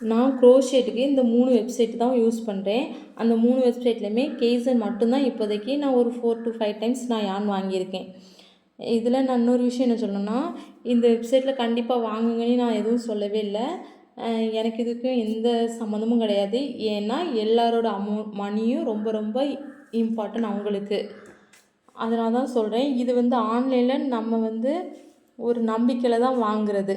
நான் க்ரோஷேட்டுக்கு இந்த மூணு வெப்சைட் தான் யூஸ் பண்ணுறேன் அந்த மூணு வெப்சைட்லையுமே கேசன் மட்டும்தான் இப்போதைக்கு நான் ஒரு ஃபோர் டு ஃபைவ் டைம்ஸ் நான் யான் வாங்கியிருக்கேன். இதில் நான் இன்னொரு விஷயம் என்ன சொல்லணும்னா இந்த வெப்சைட்டில் கண்டிப்பாக வாங்குங்கன்னு நான் எதுவும் சொல்லவே இல்லை. எனக்கு இதுக்கும் எந்த சம்மந்தமும் கிடையாது. ஏன்னா எல்லாரோட அமௌ மணியும் ரொம்ப ரொம்ப இம்பார்ட்டன்ட் அவங்களுக்கு. அதனால தான் சொல்கிறேன் இது வந்து ஆன்லைனில் நம்ம வந்து ஒரு நம்பிக்கையில் தான் வாங்குறது.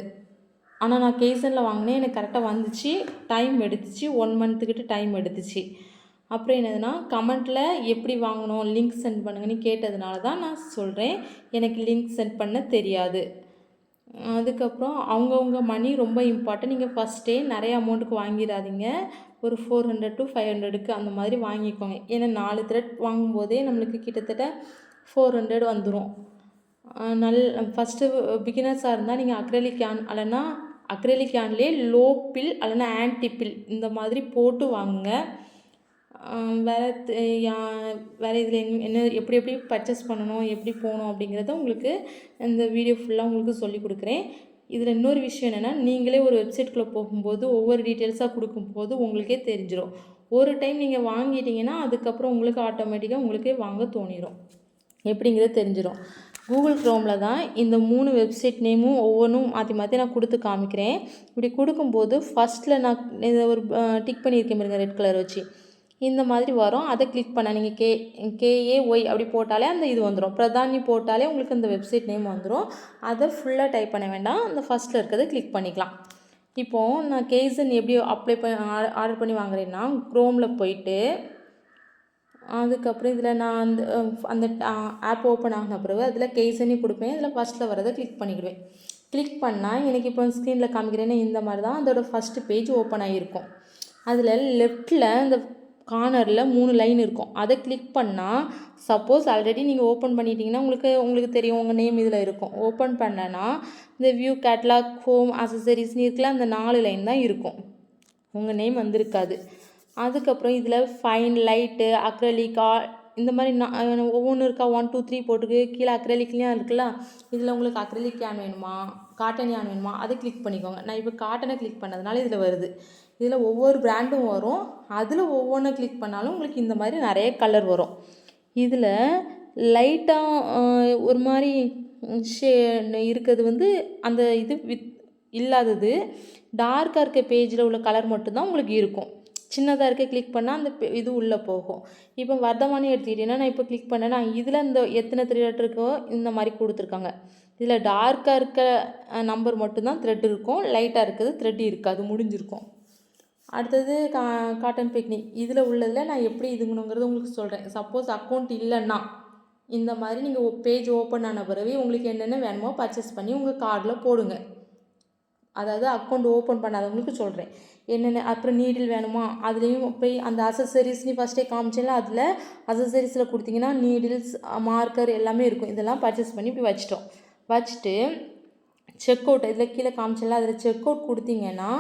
ஆனால் நான் கேசனில் வாங்கினேன். எனக்கு கரெக்டாக வந்துச்சு. டைம் எடுத்துச்சு. ஒன் மந்த்துக்கிட்ட டைம் எடுத்துச்சு. அப்புறம் என்னதுன்னா கமெண்ட்டில் எப்படி வாங்கணும் லிங்க் சென்ட் பண்ணுங்கன்னு கேட்டதுனால தான் நான் சொல்கிறேன் எனக்கு லிங்க் சென்ட் பண்ண தெரியாது. அதுக்கப்புறம் அவங்கவுங்க மணி ரொம்ப இம்பார்ட்டன்ட் நீங்கள் ஃபஸ்ட்டே நிறைய அமௌண்ட்டுக்கு வாங்கிடாதீங்க. ஒரு ஃபோர் ஹண்ட்ரட் டு ஃபைவ் ஹண்ட்ரடுக்கு அந்த மாதிரி வாங்கிக்கோங்க. ஏன்னா நாலு த்ரெட் வாங்கும்போதே நம்மளுக்கு கிட்டத்தட்ட ஃபோர் ஹண்ட்ரட் வந்துடும் நல் ஃபஸ்ட்டு பிகினர்ஸாக இருந்தால் நீங்கள் அக்ரலிக் கேன் அல்லைன்னா அக்ரலிக் கேன்லேயே லோ பில் இல்லைன்னா ஆன்டி பில் இந்த மாதிரி போட்டு வாங்குங்க. வேறு வேறு இதில் என்ன எப்படி எப்படி பர்ச்சேஸ் பண்ணணும் எப்படி போகணும் அப்படிங்கிறத உங்களுக்கு இந்த வீடியோ ஃபுல்லாக உங்களுக்கு சொல்லி கொடுக்குறேன். இதில் இன்னொரு விஷயம் என்னென்னா நீங்களே ஒரு வெப்சைட்குள்ளே போகும்போது ஒவ்வொரு டீட்டெயில்ஸாக கொடுக்கும்போது உங்களுக்கே தெரிஞ்சிடும் ஒரு டைம் நீங்கள் வாங்கிட்டீங்கன்னா அதுக்கப்புறம் உங்களுக்கு ஆட்டோமேட்டிக்காக உங்களுக்கே வாங்க தோணிடும் எப்படிங்கிறது தெரிஞ்சிடும் கூகுள் க்ரோமில் தான் இந்த மூணு வெப்சைட் நேமும் ஒவ்வொன்றும் மாற்றி மாற்றி நான் கொடுத்து காமிக்கிறேன். இப்படி கொடுக்கும்போது ஃபஸ்ட்டில் நான் இதை ஒரு டிக் பண்ணியிருக்கேன் பாருங்க ரெட் கலர் வச்சு. இந்த மாதிரி வரும். அதை கிளிக் பண்ண நீங்கள் கே கேஏ ஒய் அப்படி போட்டாலே அந்த இது வந்துடும் பிரதானி போட்டாலே உங்களுக்கு இந்த வெப்சைட் நேம் வந்துடும் அதை ஃபுல்லாக டைப் பண்ண வேண்டாம். அந்த ஃபஸ்ட்டில் இருக்கிறத கிளிக் பண்ணிக்கலாம். இப்போது நான் கேசன் எப்படி அப்ளை பண்ணி ஆர்டர் பண்ணி வாங்குறேன்னா க்ரோமில் போயிட்டு அதுக்கப்புறம் இதில் நான் அந்த அந்த ஆப் ஓப்பன் ஆகின பிறகு அதில் கேசனி கொடுப்பேன். இதில் ஃபஸ்ட்டில் வரதை கிளிக் பண்ணிக்கிடுவேன் கிளிக் பண்ணால் எனக்கு இப்போ ஸ்க்ரீனில் காமிக்கிறேன்னா இந்த மாதிரி தான் அதோட ஃபஸ்ட்டு பேஜ் ஓப்பன் ஆகிருக்கும் அதில் லெஃப்ட்டில் இந்த கார்னரில் மூணு லைன் இருக்கும். அதை கிளிக் பண்ணால் சப்போஸ் ஆல்ரெடி நீங்கள் ஓப்பன் பண்ணிட்டீங்கன்னா உங்களுக்கு உங்களுக்கு தெரியும் உங்கள் நேம் இதில் இருக்கும். ஓப்பன் பண்ணனா இந்த வியூ கேட்லாக் ஹோம் அசசரிஸ்னு இருக்கல அந்த நாலு லைன் தான் இருக்கும். உங்கள் நேம் வந்திருக்காது. அதுக்கப்புறம் இதில் ஃபைன் லைட்டு அக்ரலிக்கா இந்த மாதிரி நான் ஒவ்வொன்று இருக்கா? ஒன் டூ த்ரீ போட்டுருக்கு கீழே அக்ரலிக்லேயும் இருக்குல்ல? இதில் உங்களுக்கு அக்ரலிக் யான் வேணுமா? காட்டன் யான் வேணுமா? அதை கிளிக் பண்ணிக்கோங்க. நான் இப்போ காட்டனை கிளிக் பண்ணதுனால இதில் வருது. இதில் ஒவ்வொரு பிராண்டும் வரும். அதில் ஒவ்வொன்றை கிளிக் பண்ணாலும் உங்களுக்கு இந்த மாதிரி நிறைய கலர் வரும். இதில் லைட்டாக ஒரு மாதிரி ஷே இருக்கிறது வந்து அந்த இது வித் இல்லாதது டார்க்காக இருக்க பேஜில் உள்ள கலர் மட்டும்தான் உங்களுக்கு இருக்கும். சின்னதாக இருக்க கிளிக் பண்ணால் அந்த இது உள்ளே போகும். இப்போ வர்த்தமானி எடுத்துக்கிட்டீங்கன்னா நான் இப்போ கிளிக் பண்ணேன்னா இதில் இந்த எத்தனை த்ரெட் இருக்கோ இந்த மாதிரி கொடுத்துருக்காங்க. இதில் டார்க்காக இருக்க நம்பர் மட்டும்தான் த்ரெட் இருக்கும். லைட்டாக இருக்கிறது த்ரெட் இருக்காது முடிஞ்சிருக்கும். அடுத்தது கா காட்டன் பிக்னிக் இதில் உள்ளதில் நான் எப்படி இதுங்கணுங்கிறது உங்களுக்கு சொல்கிறேன் சப்போஸ் அக்கௌண்ட் இல்லைன்னா இந்த மாதிரி நீங்கள் பேஜ் ஓப்பன் ஆன பிறகு உங்களுக்கு என்னென்ன வேணுமோ பர்ச்சேஸ் பண்ணி உங்கள் கார்டில் போடுங்க. அதாவது அக்கௌண்ட் ஓப்பன் பண்ணாதவங்களுக்கு சொல்கிறேன் என்னென்ன அப்புறம் நீடில் வேணுமா? அதுலேயும் போய் அந்த அசசரிஸ் நீ ஃபஸ்ட்டே காமிச்சேன்ல அதில் அசசரிஸில் கொடுத்தீங்கன்னா நீடில்ஸ் மார்க்கர் எல்லாமே இருக்கும். இதெல்லாம் பர்ச்சேஸ் பண்ணி இப்படி வச்சிட்டோம். வச்சுட்டு செக் அவுட் இதில் கீழே காமிச்சேன்ல அதில் செக் அவுட் கொடுத்தீங்கன்னா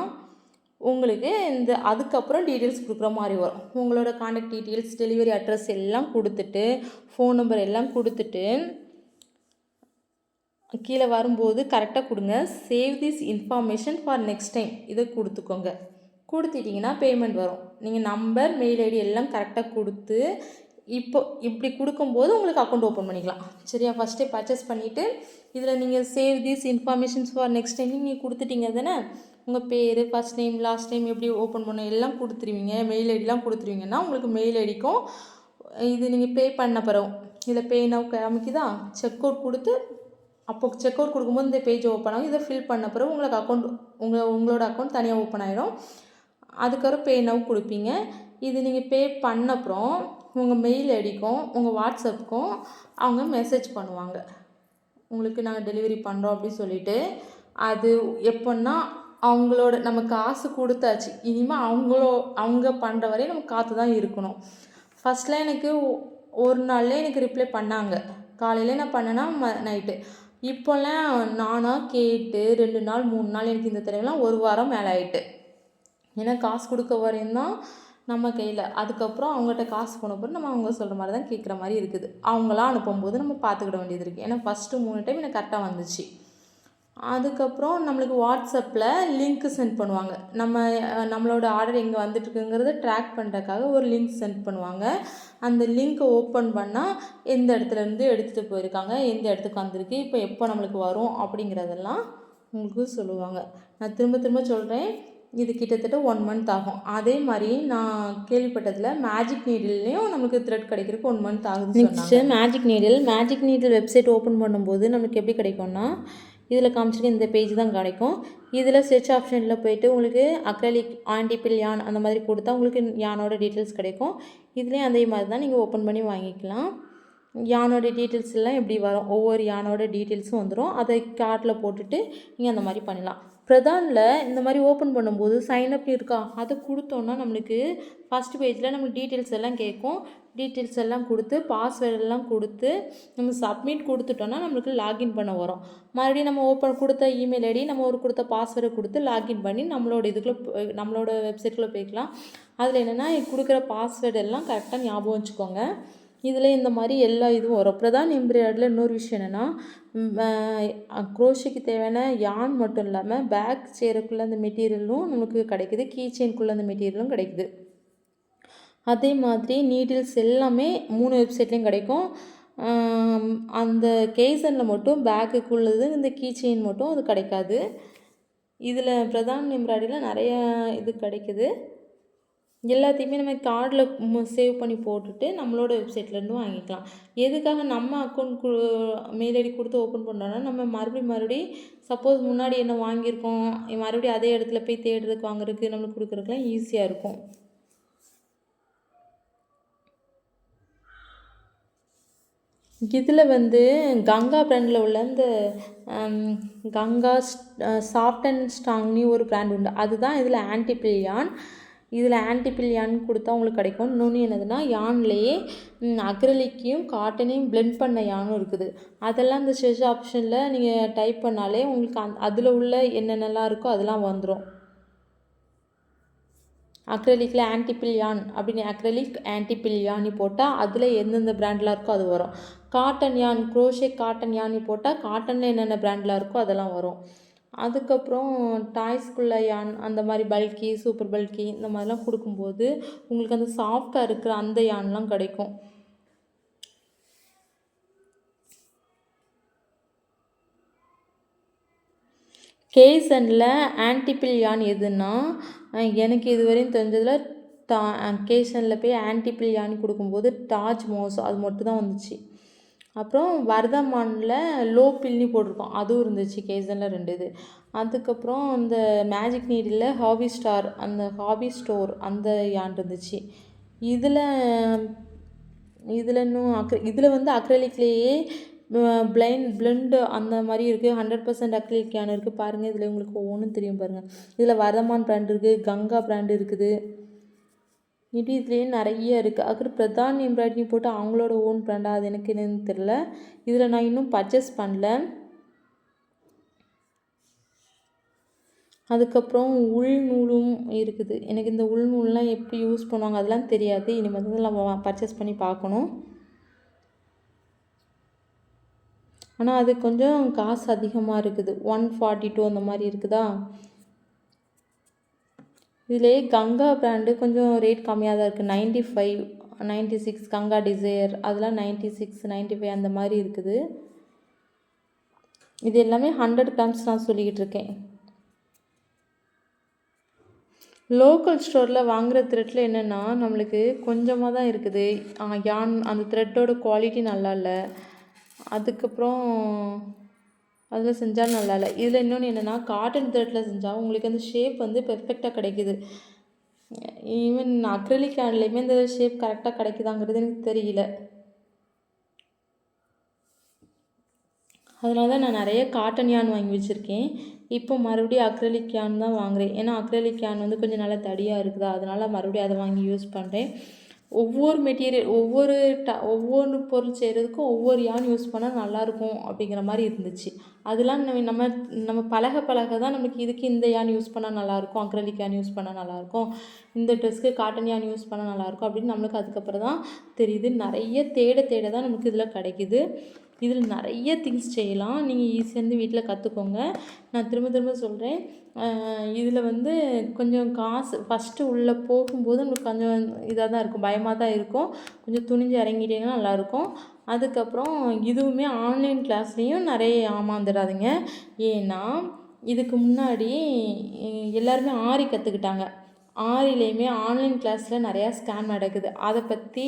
உங்களுக்கு இந்த அதுக்கப்புறம் டீட்டெயில்ஸ் கொடுக்குற மாதிரி வரும். உங்களோட காண்டாக்ட் டீட்டெயில்ஸ் டெலிவரி அட்ரஸ் எல்லாம் கொடுத்துட்டு ஃபோன் நம்பர் எல்லாம் கொடுத்துட்டு கீழே வரும்போது கரெக்டாக கொடுங்க. Save this information for next time இதை கொடுத்துக்கோங்க. கொடுத்துட்டிங்கன்னா பேமெண்ட் வரும். நீங்கள் நம்பர் மெயில் ஐடி எல்லாம் கரெக்டாக கொடுத்து இப்போ இப்படி கொடுக்கும்போது உங்களுக்கு அக்கௌண்ட் ஓப்பன் பண்ணிக்கலாம். சரியா? ஃபஸ்ட்டே பர்ச்சேஸ் பண்ணிவிட்டு இதில் நீங்கள் save this informations for next time நீங்கள் கொடுத்துட்டீங்க தானே? உங்கள் பேர் ஃபஸ்ட் நேம் லாஸ்ட் டைம் எப்படி ஓப்பன் பண்ண எல்லாம் கொடுத்துருவீங்க. மெயில் ஐடிலாம் கொடுத்துருவீங்கன்னா உங்களுக்கு மெயில் ஐடிக்கும் இது நீங்கள் பே பண்ண பிறகு இதில் பே நவ் காமிக்குதா? செக் அவுட் கொடுத்து அப்போ செக் அவுட் கொடுக்கும்போது இந்த பேஜ் ஓப்பன் ஆகும். இதை ஃபில் பண்ண பிறகு உங்களுக்கு அக்கௌண்ட் உங்கள் உங்களோட அக்கௌண்ட் தனியாக ஓப்பன் ஆகிடும் அதுக்கப்புறம் பே நவ் கொடுப்பீங்க. இது நீங்கள் பே பண்ண அப்புறம் உங்கள் மெயில் ஐடிக்கும் உங்கள் வாட்ஸ்அப்புக்கும் அவங்க மெசேஜ் பண்ணுவாங்க. உங்களுக்கு நாங்கள் டெலிவரி பண்ணுறோம் அப்படின்னு சொல்லிட்டு. அது எப்போன்னா அவங்களோட நம்ம காசு கொடுத்தாச்சு. இனிமேல் அவங்களோ அவங்க பண்ணுற வரையும் நம்ம காத்து தான் இருக்கணும் ஃபஸ்ட்டில் எனக்கு ஒ- ஒரு நாளில் எனக்கு ரிப்ளை பண்ணாங்க. காலையில் நான் பண்ணேன்னா ம நைட்டு இப்போல்லாம் நானாக கேட்டு ரெண்டு நாள் மூணு நாள் எனக்கு இந்த தடவைலாம் ஒரு வாரம் மேலே ஆயிட்டு. ஏன்னா காசு கொடுக்க வரையும் தான் நம்ம கையில். அதுக்கப்புறம் அவங்ககிட்ட காசு போன பிறகு நம்ம அவங்க சொல்கிற மாதிரி தான் கேட்குற மாதிரி இருக்குது. அவங்களாம் அனுப்பும்போது நம்ம பார்த்துக்கிட வேண்டியது இருக்குது ஏன்னா ஃபஸ்ட்டு மூணு டைம் எனக்கு கரெக்டாக வந்துச்சு. அதுக்கப்புறம் நம்மளுக்கு வாட்ஸ்அப்பில் லிங்க்கு சென்ட் பண்ணுவாங்க. நம்ம நம்மளோட ஆர்டர் எங்கே வந்துட்டுருக்குங்கிறத ட்ராக் பண்ணுறதுக்காக ஒரு லிங்க் சென்ட் பண்ணுவாங்க. அந்த லிங்க்கை ஓப்பன் பண்ணால் எந்த இடத்துல இருந்து எடுத்துகிட்டு போயிருக்காங்க எந்த இடத்துக்கு வந்திருக்கு இப்போ எப்போ நம்மளுக்கு வரும் அப்படிங்கிறதெல்லாம் உங்களுக்கு சொல்லுவாங்க. நான் திரும்ப திரும்ப சொல்கிறேன் இது கிட்டத்தட்ட ஒன் மந்த் ஆகும். அதே மாதிரி நான் கேள்விப்பட்டதில் மேஜிக் நீடில்லையும் நமக்கு த்ரெட் கிடைக்கிறதுக்கு ஒன் மந்த் ஆகுது next magic needle magic needle website open பண்ணும்போது நமக்கு எப்படி கிடைக்கும்னா இதில் காமிச்சிருக்க இந்த பேஜ் தான் கிடைக்கும். இதில் search ஆப்ஷனில் போயிட்டு உங்களுக்கு அக்ரலிக் ஆன்டிபிள் யான் அந்த மாதிரி கொடுத்தா உங்களுக்கு யானோட டீட்டெயில்ஸ் கிடைக்கும். இதுலேயும் அதே மாதிரி தான் நீங்கள் ஓப்பன் பண்ணி வாங்கிக்கலாம். யானோட டீட்டெயில்ஸ் எல்லாம் எப்படி வரும்? ஒவ்வொரு யானோட டீட்டெயில்ஸும் வந்துடும் அதை கார்ட்டில் போட்டுட்டு நீங்கள் அந்த மாதிரி பண்ணலாம். பிரதானில் இந்த மாதிரி ஓப்பன் பண்ணும்போது சைன்அப் இருக்கா? அதை கொடுத்தோன்னா நம்மளுக்கு ஃபஸ்ட் பேஜில் நம்மளுக்கு டீட்டெயில்ஸ் எல்லாம் கேட்கும். டீட்டெயில்ஸ் எல்லாம் கொடுத்து பாஸ்வேர்டெல்லாம் கொடுத்து நம்ம சப்மிட் கொடுத்துட்டோன்னா நம்மளுக்கு லாகின் பண்ண வரும். மறுபடியும் நம்ம ஓப்பன் கொடுத்த இமெயில் ஐடி நம்ம ஒரு கொடுத்த பாஸ்வேர்டை கொடுத்து லாகின் பண்ணி நம்மளோட இதுக்குள்ளே நம்மளோட வெப்சைட்குள்ளே போய்க்கலாம். அதில் என்னென்னா கொடுக்குற பாஸ்வேர்டு எல்லாம் கரெக்டாக ஞாபகம் வச்சுக்கோங்க. இதில் இந்த மாதிரி எல்லா இதுவும் வரும். பிரதான் எம்ப்ராய்டரியில் இன்னொரு விஷயம் என்னென்னா குரோஷிக்கு தேவையான யான் மட்டும் இல்லாமல் பேக் சேருக்குள்ளே அந்த மெட்டீரியலும் நமக்கு கிடைக்குது கீ செயின்குள்ளே அந்த மெட்டீரியலும் கிடைக்குது. அதே மாதிரி நீடில்ஸ் எல்லாமே மூணு வெப்சைட்லேயும் கிடைக்கும். அந்த கேசனில் மட்டும் பேக்குக்குள்ளது இந்த கீ செயின் மட்டும் அது கிடைக்காது. இதில் பிரதான் எம்ப்ராய்டரியில் நிறைய இது கிடைக்குது. எல்லாத்தையுமே நம்ம கார்டில் சேவ் பண்ணி போட்டுட்டு நம்மளோட வெப்சைட்லேருந்து வாங்கிக்கலாம். எதுக்காக நம்ம அக்கௌண்ட் கு மெயில் ஐடி கொடுத்து ஓப்பன் பண்ணோன்னா நம்ம மறுபடியும் மறுபடியும் சப்போஸ் முன்னாடி என்ன வாங்கியிருக்கோம் மறுபடியும் அதே இடத்துல போய் தேடுறதுக்கு வாங்குறதுக்கு நம்மளுக்கு கொடுக்குறதுக்குலாம் ஈஸியாக இருக்கும். இதில் வந்து கங்கா பிராண்டில் உள்ள இந்த கங்கா சாஃப்ட் அண்ட் ஸ்ட்ராங்னி ஒரு பிராண்ட் உண்டு. அதுதான் இதில் ஆன்டிபிளியான் இதில் ஆன்டிபில்யான் கொடுத்தா உங்களுக்கு கிடைக்கும் இன்னொன்று என்னதுன்னா யான்லேயே அக்ரலிக்கையும் காட்டனையும் பிளெண்ட் பண்ண யானும் இருக்குது. அதெல்லாம் இந்த செஷ் ஆப்ஷனில் நீங்கள் டைப் பண்ணாலே உங்களுக்கு அந் அதில் உள்ள என்னென்னலாம் இருக்கோ அதெல்லாம் வந்துடும் அக்ரலிக்கில் ஆன்டிபில்யான் அப்படின்னு அக்ரலிக் ஆன்டிபில்யானி போட்டால் அதில் எந்தெந்த பிராண்ட்லாம் இருக்கோ அது வரும். காட்டன் யான் குரோஷே காட்டன் யானி போட்டால் காட்டனில் என்னென்ன பிராண்ட்லாம் இருக்கோ அதெல்லாம் வரும். அதுக்கப்புறம் டாய்ஸ்குள்ள யான் அந்த மாதிரி பல்கி சூப்பர் பல்கி இந்த மாதிரிலாம் கொடுக்கும்போது உங்களுக்கு அந்த சாஃப்டாக இருக்கிற அந்த யான்லாம் கிடைக்கும். கேசனில் ஆன்டிபிள் யான் எதுன்னா எனக்கு இதுவரையும் தெரிஞ்சதில் டா கேசனில் போய் ஆன்டிபிள் யான் கொடுக்கும்போது டாஜ் மோஸ் அது மட்டும் தான் வந்துச்சு. அப்புறம் வர்தமானில் லோ பில்னி போட்டிருக்கோம். அதுவும் இருந்துச்சு. கேசனில் ரெண்டு இது. அதுக்கப்புறம் இந்த மேஜிக் நீடில் ஹாபி ஸ்டார் அந்த ஹாபி ஸ்டோர் அந்த யான் இருந்துச்சு. இதில் இதில் இன்னும் அக்ர இதில் வந்து அக்ரலிக்லேயே பிளைண்ட் பிளெண்டு அந்த மாதிரி இருக்குது ஹண்ட்ரட் பர்சன்ட் அக்ரிலிக் கேன் இருக்குது பாருங்கள் இதில் உங்களுக்கு ஒவ்வொன்றும் தெரியும் பாருங்கள் இதில் வர்தமான் பிராண்ட் இருக்குது கங்கா பிராண்ட் இருக்குது. இது இதுலேயே நிறைய இருக்குது அப்புறம் பிரதான் எம்ப்ராய்டரி போட்டு அவங்களோட ஓன் பிராண்டா அது எனக்கு என்னன்னு தெரில இதில் நான் இன்னும் பர்ச்சேஸ் பண்ணல. அதுக்கப்புறம் உள் நூலும் இருக்குது. எனக்கு இந்த உள் நூல்லாம் எப்படி யூஸ் பண்ணுவாங்க அதெல்லாம் தெரியாது. இனிமேல் தான் நம்ம பர்ச்சேஸ் பண்ணி பார்க்கணும். ஆனால் அது கொஞ்சம் காசு அதிகமாக இருக்குது. ஒன் ஃபார்ட்டி டூ அந்த மாதிரி இருக்குதா? இதுலேயே கங்கா பிராண்டு கொஞ்சம் ரேட் கம்மியாக தான் இருக்குது ninety five ninety six Ganga Desire அதெல்லாம் நைன்ட்டி சிக்ஸ் நைன்ட்டி ஃபைவ் அந்த மாதிரி இருக்குது. இது எல்லாமே ஹண்ட்ரட் கிராம்ஸ் நான் சொல்லிக்கிட்டு இருக்கேன். லோக்கல் ஸ்டோரில் வாங்குகிற த்ரெட்டில் என்னென்னா நம்மளுக்கு கொஞ்சமாக தான் இருக்குது யான் அந்த த்ரெட்டோட குவாலிட்டி நல்லா இல்லை அதுக்கப்புறம் அதில் செஞ்சால் நல்லா இல்லை இதில் இன்னொன்று என்னென்னா காட்டன் த்ரெட்டில் செஞ்சால் உங்களுக்கு அந்த ஷேப் வந்து பெர்ஃபெக்டாக கிடைக்குது. ஈவன் அக்ரலிக் ஹேண்ட்லேயுமே இந்த ஷேப் கரெக்டாக கிடைக்குதாங்கிறது எனக்கு தெரியல. அதனால தான் நான் நிறைய காட்டன் யான் வாங்கி வச்சுருக்கேன். இப்போ மறுபடியும் அக்ரலிக் யான் தான் வாங்குறேன். ஏன்னா அக்ரலிக் யான் வந்து கொஞ்சம் நல்லா தடியாக இருக்குதா? அதனால் மறுபடியும் அதை வாங்கி யூஸ் பண்ணுறேன் ஒவ்வொரு மெட்டீரியல் ஒவ்வொரு ட ஒவ்வொரு பொருள் செய்கிறதுக்கும் ஒவ்வொரு யான் யூஸ் பண்ணால் நல்லாயிருக்கும் அப்படிங்கிற மாதிரி இருந்துச்சு. அதெல்லாம் நம்ம நம்ம நம்ம பழக பழக தான் நமக்கு இதுக்கு இந்த யான் யூஸ் பண்ணால் நல்லாயிருக்கும் அக்ரலிக் யான் யூஸ் பண்ணால் நல்லாயிருக்கும் இந்த ட்ரெஸ்க்கு காட்டன் யான் யூஸ் பண்ணால் நல்லாயிருக்கும் அப்படின்னு நம்மளுக்கு அதுக்கப்புறம் தான் தெரியுது. நிறைய தேட தேட தான் நமக்கு இதில் கிடைக்குது. இதில் நிறைய திங்ஸ் செய்யலாம். நீங்கள் ஈஸியாக இருந்து வீட்டில் கற்றுக்கோங்க நான் திரும்ப திரும்ப சொல்கிறேன் இதில் வந்து கொஞ்சம் காசு ஃபஸ்ட்டு உள்ளே போகும்போது நம்மளுக்கு கொஞ்சம் இதாக தான் இருக்கும். பயமாக தான் இருக்கும். கொஞ்சம் துணிஞ்சு இறங்கிட்டிங்கன்னா நல்லாயிருக்கும் அதுக்கப்புறம் இதுவுமே ஆன்லைன் கிளாஸ்லேயும் நிறைய ஏமாந்துடாதீங்க. ஏன்னா இதுக்கு முன்னாடி எல்லாருமே ஆரி கற்றுக்கிட்டாங்க ஆறிலேயுமே ஆன்லைன் கிளாஸில் நிறையா ஸ்கேம் நடக்குது. அதை பற்றி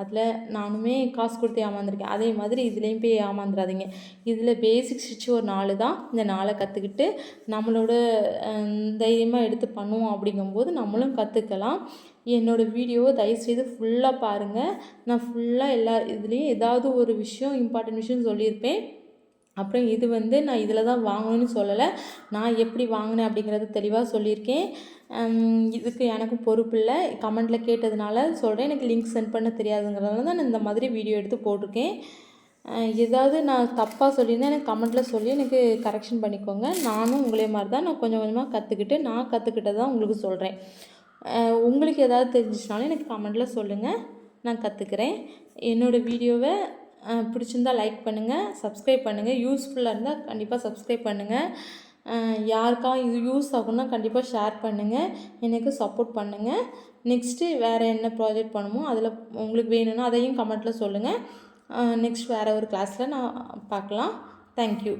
அதில் நானுமே காசு கொடுத்து ஏமாந்துருக்கேன். அதே மாதிரி இதுலேயும் போய் ஏமாந்துடாதீங்க இதில் பேசிக் ஸ்டிச் ஒரு நாலு தான். இந்த நாளை கற்றுக்கிட்டு நம்மளோட தைரியமாக எடுத்து பண்ணுவோம் அப்படிங்கும்போது நம்மளும் கற்றுக்கலாம் என்னோடய வீடியோவை தயவுசெய்து ஃபுல்லாக பாருங்கள் நான் ஃபுல்லாக எல்லா இதுலேயும் ஏதாவது ஒரு விஷயம் இம்பார்ட்டன்ட் விஷயம் சொல்லியிருப்பேன். அப்புறம் இது வந்து நான் இதில் தான் வாங்கணும்னு சொல்லலை. நான் எப்படி வாங்கினேன் அப்படிங்கிறத தெளிவாக சொல்லியிருக்கேன். இதுக்கு எனக்கும் பொறுப்பு இல்லை. கமெண்ட்டில் கேட்டதுனால சொல்கிறேன் எனக்கு லிங்க் சென்ட் பண்ண தெரியாதுங்கிறதுனால தான் நான் இந்த மாதிரி வீடியோ எடுத்து போட்டிருக்கேன். ஏதாவது நான் தப்பாக சொல்லியிருந்தேன் எனக்கு கமெண்ட்டில் சொல்லி எனக்கு கரெக்ஷன் பண்ணிக்கோங்க. நானும் உங்களே மாதிரி தான் நான் கொஞ்சம் கொஞ்சமாக கற்றுக்கிட்டு நான் கற்றுக்கிட்டதை தான் உங்களுக்கு சொல்கிறேன் உங்களுக்கு ஏதாவது தெரிஞ்சிச்சுனாலும் எனக்கு கமெண்ட்டில் சொல்லுங்கள் நான் கற்றுக்கிறேன் என்னோடய வீடியோவை பிடிச்சிருந்தா லைக் பண்ணுங்கள் சப்ஸ்கிரைப் பண்ணுங்கள் யூஸ்ஃபுல்லாக இருந்தால் கண்டிப்பாக சப்ஸ்கிரைப் பண்ணுங்கள் யாருக்கா இது யூஸ் ஆகும்னா கண்டிப்பாக ஷேர் பண்ணுங்கள் எனக்கு சப்போர்ட் பண்ணுங்கள் நெக்ஸ்ட்டு வேறு என்ன ப்ராஜெக்ட் பண்ணுமோ அதில் உங்களுக்கு வேணும்னா அதையும் கமெண்ட்டில் சொல்லுங்கள் நெக்ஸ்ட் வேறு ஒரு கிளாஸில் நான் பார்க்கலாம். தேங்க்யூ